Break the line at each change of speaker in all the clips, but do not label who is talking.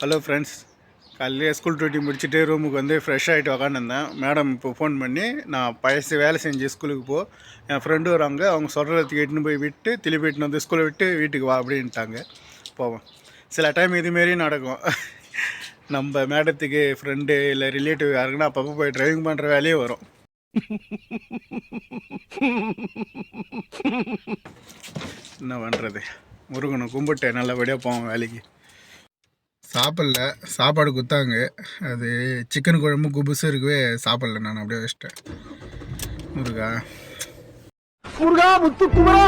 Hello friends காலையிலே school duty முடிச்சுட்டு ரூமுக்கு வந்து ஃப்ரெஷ் ஆகிட்டு உக்காந்துருந்தேன். மேடம் இப்போ ஃபோன் பண்ணி நான் பழசு வேலை செஞ்சு ஸ்கூலுக்கு போ. என் ஃப்ரெண்டு வராங்க. அவங்க சொல்கிறதுக்கு எட்டுன்னு போய் விட்டு திருப்பி எட்டுன்னு வந்து ஸ்கூலை விட்டு வீட்டுக்கு வா அப்படின்ட்டாங்க. போவோம். சில டைம் இதுமாரி நடக்கும். நம்ம மேடத்துக்கு ஃப்ரெண்டு இல்லை ரிலேட்டிவ் யாருக்குன்னா அப்பப்போ போய் ட்ரைவிங் பண்ணுற வேலையே வரும். என்ன பண்ணுறது முருகனை கும்பிட்டு நல்லபடியாக போவோம் வேலைக்கு. சாப்பிடல. சாப்பாடு கொடுத்தாங்க அது சிக்கன் குழம்பு குபுசு இருக்கவே சாப்பிடல நான் அப்படியே வச்சிட்டேன். முருகா.
முருகா முத்து குமரா.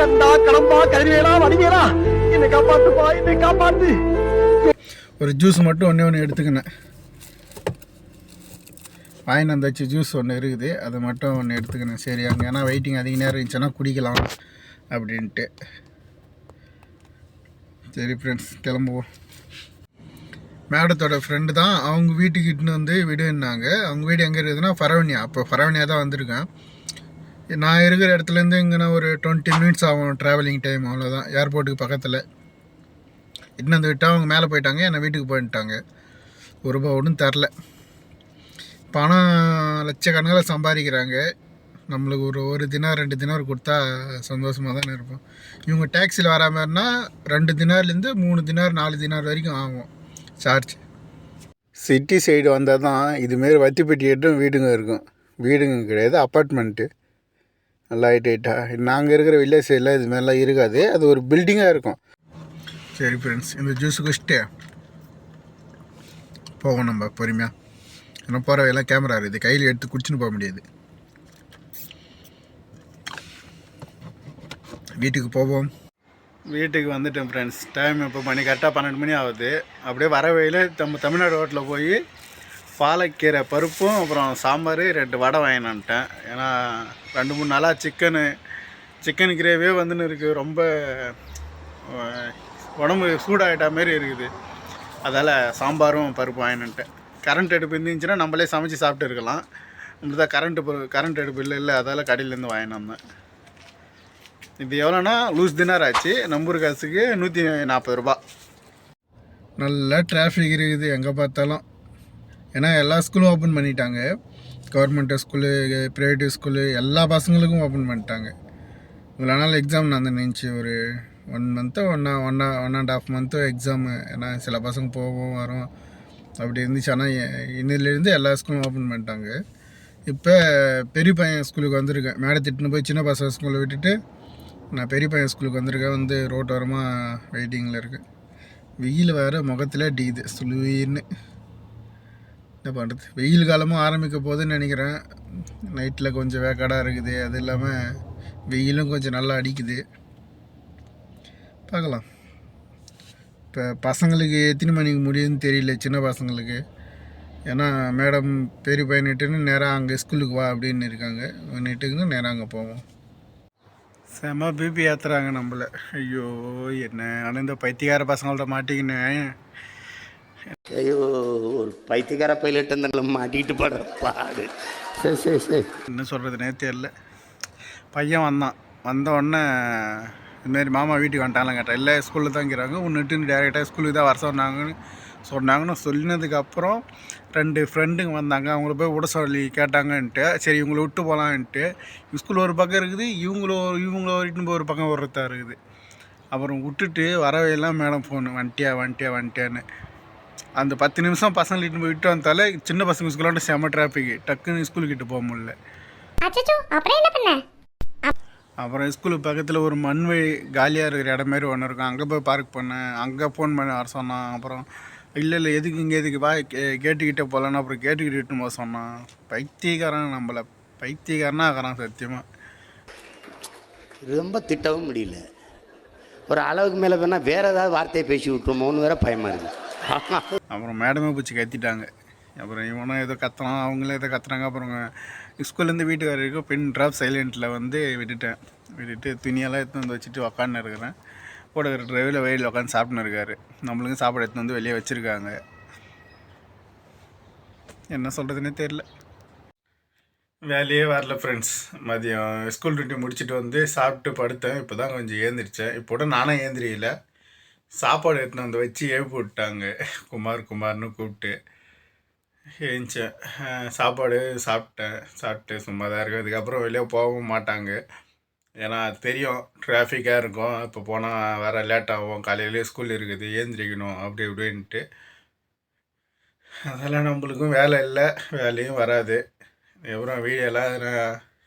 கண்டா கடம்பா கதிரவேலா வடிவேலா. என்னை காப்பாத்துப்பா என்னை காப்பாத்து.
ஒரு ஜூஸ் மட்டும் ஒன்றே ஒன்று எடுத்துக்கினேன். வாயின் வந்தாச்சு ஜூஸ் ஒன்று இருக்குது. அதை மட்டும் ஒன்று எடுத்துக்கினேன். சரி அங்கே ஏன்னா வெயிட்டிங் அதிக நேரம் இருந்துச்சுன்னா குடிக்கலாம் அப்படின்ட்டு. சரி ஃப்ரெண்ட்ஸ் கிளம்புவோம். மேடத்தோட ஃப்ரெண்டு தான். அவங்க வீட்டுக்கு இட்டுன்னு வந்து வீடுன்னாங்க. அவங்க வீடு எங்கே இருக்குதுன்னா ஃபரவனியா அப்போ ஃபரவனியா தான் வந்திருக்கேன். நான் இருக்கிற இடத்துலேருந்து இங்கேனா ஒரு டுவெண்ட்டி மினிட்ஸ் ஆகும் ட்ராவலிங் டைம் அவ்வளோதான் ஏர்போர்ட்டுக்கு பக்கத்தில். இட்டுன்னு வந்து விட்டால் அவங்க மேலே போயிட்டாங்க என்னை வீட்டுக்கு போயிட்டாங்க. ஒரு ரூபா ஒன்றும் தரல. பணம் லட்சக்கணக்கில் சம்பாதிக்கிறாங்க. நம்மளுக்கு ஒரு ஒரு தினம் ரெண்டு தினார் கொடுத்தா சந்தோஷமாக தானே இருப்போம். இவங்க டேக்ஸியில் வரா மாதிரினா ரெண்டு தினார்லேருந்து மூணு தினார் நாலு தினார் வரைக்கும் ஆகும். சார்ஜ் சிட்டி சைடு வந்தால் தான் இதுமாரி வத்தி பெட்டி எட்டும் வீடுங்க இருக்கும். வீடுங்க கிடையாது அப்பார்ட்மெண்ட்டு நல்லா ஹைட் ஹைட்டாக நாங்கள் இருக்கிற வில்லேஜ் சைடில் இது மாதிரிலாம் இருக்காது. அது ஒரு பில்டிங்காக இருக்கும். சரி ஃப்ரெண்ட்ஸ் இந்த ஜூஸ் குடிச்சிட்டு போவோம் நம்ம பொறுமையாக ஏன்னா போகிற எல்லாம் கேமரா இருக்குது கையில் எடுத்து குடிச்சுன்னு போக முடியாது. வீட்டுக்கு போவோம். வீட்டுக்கு வந்துட்டேன் ஃப்ரெண்ட்ஸ் டைம் இப்போ மணி கரெக்டாக பன்னெண்டு மணி ஆகுது. அப்படியே வர வழியில் நம்ம தமிழ்நாடு ரோட்டில் போய் பாலக்கீரை பருப்பும் அப்புறம் சாம்பார் ரெண்டு வடை வாங்கினான்ட்டேன் ஏன்னா ரெண்டு மூணு நாளாக சிக்கனு சிக்கன் கிரேவியே வந்துன்னு இருக்குது ரொம்ப உடம்பு சூடாகிட்ட மாரி இருக்குது. அதால் சாம்பாரும் பருப்பு வாங்கினுட்டேன் கரண்ட் அடுப்பு இருந்துச்சுன்னா நம்மளே சமைச்சு சாப்பிட்டு இருக்கலாம். நம்மளது தான் கரண்ட்டு கரண்ட் அடுப்பு இல்லை இல்லை அதால் கடையிலேருந்து வாங்கினு இது எவ்வளோன்னா லூஸ் தினார் ஆச்சு. நம்பூர் காசுக்கு நூற்றி நாற்பது ரூபா. நல்லா டிராஃபிக் இருக்குது எங்கே பார்த்தாலும். ஏன்னா எல்லா ஸ்கூலும் ஓப்பன் பண்ணிட்டாங்க. கவர்மெண்ட்டு ஸ்கூலு ப்ரைவேட் ஸ்கூலு எல்லா பசங்களுக்கும் ஓப்பன் பண்ணிட்டாங்க. இவ்வளோ நாள் எக்ஸாம் நான் நினச்சி ஒரு ஒன் மந்த்து ஒன்னா ஒன்னா one and half month exam ஏன்னா சில பசங்க போவோம் வரும். அப்படி இருந்துச்சு. ஆனால் இன்னிலேருந்து எல்லா ஸ்கூலும் ஓப்பன் பண்ணிட்டாங்க. இப்போ பெரிய பையன் ஸ்கூலுக்கு வந்திருக்கேன். மேடை திட்டுன்னு போய் சின்ன பசங்க ஸ்கூலில் விட்டுட்டு நான் பெரிய பையன் ஸ்கூலுக்கு வந்திருக்கேன். வந்து ரோட்டோரமாக வெயிட்டிங்கில் இருக்கேன் வெயில் வேறு முகத்தில் அடிக்குது சுளுவீர்னு என்ன பண்ணுறது வெயில் காலமும் ஆரம்பிக்க போகுதுன்னு நினைக்கிறேன். நைட்டில் கொஞ்சம் வேக்காடாக இருக்குது. அது இல்லாமல் வெயிலும் கொஞ்சம் நல்லா அடிக்குது. பார்க்கலாம். இப்போ பசங்களுக்கு எத்தனை மணிக்கு முடியுதுன்னு தெரியல சின்ன பசங்களுக்கு. ஏன்னா மேடம் பெரிய பையனிட்டுன்னு நேராக அங்கே ஸ்கூலுக்கு வா அப்படின்னு இருக்காங்க. நிட்டுக்குன்னு நேராக அங்கே போவோம். செம பிபி ஏற்றுறாங்க நம்மள. ஐயோ என்ன ஆனால் இந்த பைத்தியக்கார பசங்கள்ட்ட மாட்டிக்கினேன்.
ஐயோ ஒரு பைத்தியக்கார பைலட் அந்த மாட்டிக்கிட்டு படுற பாடு. சரி சரி சரி.
என்ன சொல்கிறதுனே தெரில பையன் வந்தான். வந்த உடனே இதுமாரி மாமா வீட்டுக்கு வந்துட்டாங்களாம் கேட்டேன் இல்லை ஸ்கூலில் தான் இருக்கிறாங்க ஒன்றுட்டு டேரெக்டாக ஸ்கூலுக்கு தான் வர சொன்னாங்கன்னு சொன்னாங்கன்னு சொன்னதுக்கப்புறம் ரெண்டு ஃப்ரெண்டுங்க வந்தாங்க. அவங்கள போய் விட சொல்லி கேட்டாங்கன்ட்டு சரி இவங்களை விட்டு போகலான்ட்டு ஸ்கூல் ஒரு பக்கம் இருக்குது இவங்களோ இவங்களோ இட்டுன்னு போய் ஒரு பக்கம் ஒருத்தா இருக்குது. அப்புறம் விட்டுட்டு வரவையெல்லாம் மேடம் ஃபோனு வந்துட்டியா வந்துட்டியா வந்துட்டியான்னு. அந்த பத்து நிமிஷம் பசங்களை இட்டு போய் விட்டு வந்தாலே சின்ன பசங்க ஸ்கூலாண்ட செம டிராஃபிக் டக்குன்னு ஸ்கூலுக்கு இட்டு போக முடியல.
அப்புறம் என்ன பண்ண?
அப்புறம் ஸ்கூலுக்கு பக்கத்தில் ஒரு மண்வழி காலியாக இருக்கிற இடம் மாதிரி ஒன்று இருக்கும். அங்கே போய் பார்க் பண்ணேன் அங்கே ஃபோன் பண்ணி வர சொன்னான். அப்புறம் இல்லை இல்லை எதுக்கு இங்கே எதுக்கு? வா கே கேட்டுக்கிட்டே போகலான்னு அப்புறம் கேட்டுக்கிட்டு இட்டுன்னு போக சொன்னான். பைத்தியக்காரன் நம்மளை. பைத்தியக்காரனா ஆகிறான் சத்தியமாக
ரொம்ப திட்டவும் முடியல. ஒரு அளவுக்கு மேலே வேணால் வேற ஏதாவது வார்த்தையை பேசி விட்டுருமோன்னு வேற பயமா இருக்கு.
அப்புறம் மேடமே பிடிச்சி கத்திட்டாங்க. அப்புறம் இவனும் ஏதோ கத்துறான் அவங்களும் ஏதோ கத்துறாங்க. அப்புறம் ஸ்கூல்லேருந்து வீட்டுக்கு வர வரைக்கும் பின் ட்ராப் சைலண்ட்டில் வந்து விட்டுட்டேன். விட்டுட்டு துணியெல்லாம் எடுத்து வந்து வச்சுட்டு உக்காந்து இருக்கிறேன். கூட இருக்கிற டிரைவில் வயலில் உட்காந்து சாப்பிட்னு இருக்காரு. நம்மளுக்கும் சாப்பாடு எடுத்து வந்து வெளியே வச்சுருக்காங்க. என்ன சொல்கிறதுனே தெரில வேலையே வரல ஃப்ரெண்ட்ஸ் மதியம் ஸ்கூல் டியூட்டி முடிச்சுட்டு வந்து சாப்பிட்டு படுத்தேன். இப்போ தான் கொஞ்சம் ஏந்திரிச்சேன். இப்போ கூட நானும் ஏந்திரியல. சாப்பாடு எடுத்துன்னு வந்து வச்சு எழுப்பி விட்டாங்க குமார் குமார்னு கூப்பிட்டு. எழுந்தேன் சாப்பாடு சாப்பிட்டேன். சாப்பிட்டு சும்மா தான் இருக்கேன். இதுக்கப்புறம் வெளியே போகவும் மாட்டாங்க. ஏன்னா தெரியும் டிராஃபிக்காக இருக்கும். இப்போ போனால் வர லேட் ஆகும். காலையிலேயே ஸ்கூல் இருக்குது. ஏந்திரிக்கணும். அப்படி இப்படின்ட்டு. அதெல்லாம் நம்மளுக்கும் வேலை இல்லை. வேலையும் வராது. அப்புறம் வீடியோலாம்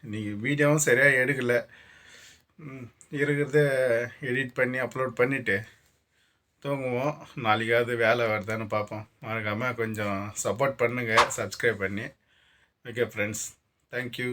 இன்றைக்கி வீடியோவும் சரியாக எடுக்கலை. இருக்கிறத எடிட் பண்ணி அப்லோட் பண்ணிவிட்டு தூங்குவோம். நாளைக்காவது வேலை வருதான்னு பார்ப்போம். மறக்காமல் கொஞ்சம் சப்போர்ட் பண்ணுங்கள் சப்ஸ்கிரைப் பண்ணி. Okay friends thank you